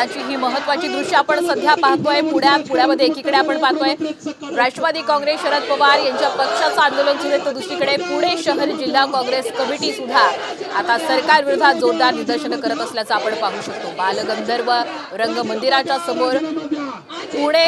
क्षणाची ही महत्वाची दृश्य आपण सध्या पाहतोय. पुण्यात पुण्यामध्ये एकीकडे आपण पाहतोय राष्ट्रवादी काँग्रेस शरद पवार यांच्या पक्षाचं आंदोलन सुरू आहे. तर दुसरीकडे पुणे शहर जिल्हा काँग्रेस कमिटी सुद्धा आता सरकार विरोधात जोरदार निदर्शनं करत असल्याचं आपण पाहू शकतो. बालगंधर्व रंगमंदिराच्या समोर पुणे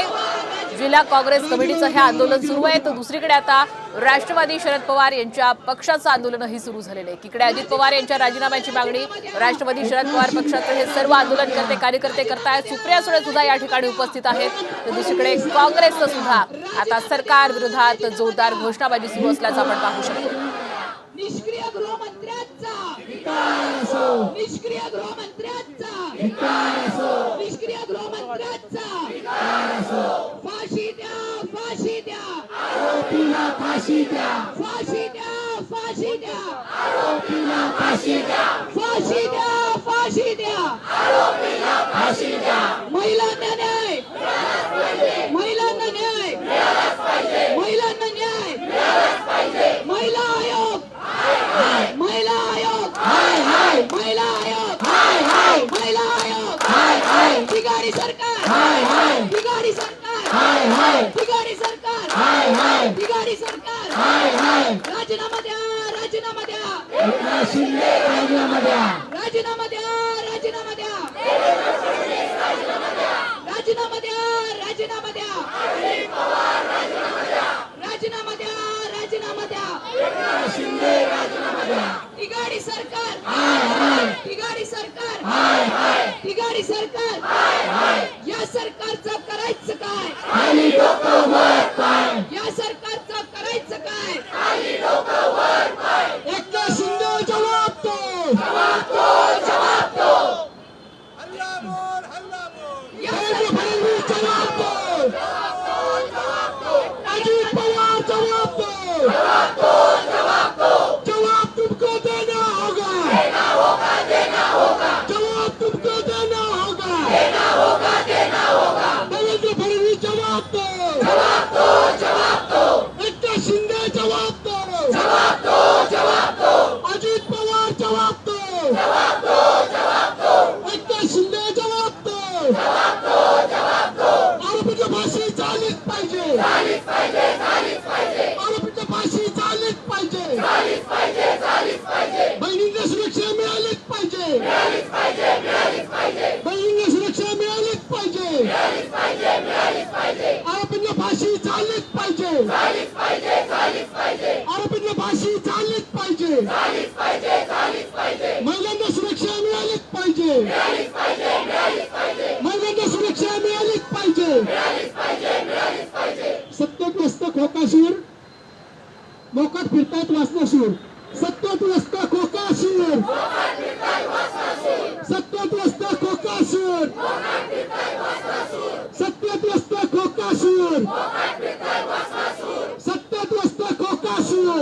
जिल्हा काँग्रेस कमिटीचं हे आंदोलन सुरू आहे. तर दुसरीकडे आता राष्ट्रवादी शरद पवार यांच्या पक्षाचं आंदोलनही सुरू झालेलं आहे. इकडे अजित पवार यांच्या राजीनाम्याची मागणी राष्ट्रवादी शरद पवार पक्षाचं हे सर्व आंदोलनकर्ते कार्यकर्ते करतायत सुप्रिया सुळे सुद्धा या ठिकाणी उपस्थित आहेत. तर दुसरीकडे काँग्रेसचं सुद्धा आता सरकार विरोधात जोरदार घोषणाबाजी सुरू असल्याचं आपण पाहू शकतो. आरोपीला फाशी द्या फाशी द्या फाशी द्या आरोपीला फाशी द्या फाशी द्या फाशी द्या फाशी द्या महिलांना न्याय महिलांना न्याय महिलांना न्याय महिला आयोग महिला आयोग हाय हाय महिला आयोग हाय हाय महिला आयोग हाय हाय बिगाडी सरकार हाय हाय बिगाडी सरकार हाय हाय बिगाडी सरकार हाय हाय बिगाडी सरकार हाय हाय राजीनामा द्या राजीनामा द्या एकनाथ शिंदे राजीनामा द्या. राजीनामा द्या राजीनामा द्या. राजीनामा द्या राजीनामा द्या. राजीनामा द्या राजीनामा द्या. शिंदे राजीनामा द्या. बिगाडी सरकार. हाय हाय. बिगाडी सरकार. हाय हाय. बिगाडी सरकार. या सरकारचं करायचं काय? पाय या सरकारचं करायचं काय? फडणवीस जवाब दो एकनाथ शिंदे जवाब दो अजित पवार जवाब दो एकनाथ शिंदे जवाब दो आरोपीच्या फाशी झालीच पाहिजे आरोपीच्या फाशी झालीच पाहिजे बहिणींना सुरक्षा मिळालीच पाहिजे बहिणींना सुरक्षा मिळालीच पाहिजे आरोपींना फाशी झालीच पाहिजे आरोपींना फाशी झालीच पाहिजे. महिलांना सुरक्षा मिळालीच पाहिजे. महिलांना सुरक्षा मिळालीच पाहिजे. सत्यग्रस्त खोकाशीर. मोकात फिरतात वासनासूर सत्यग्रस्त खोकाशीर. सत्यग्रस्त खोकाशीर. सत्यग्रस्त खोकाशीर.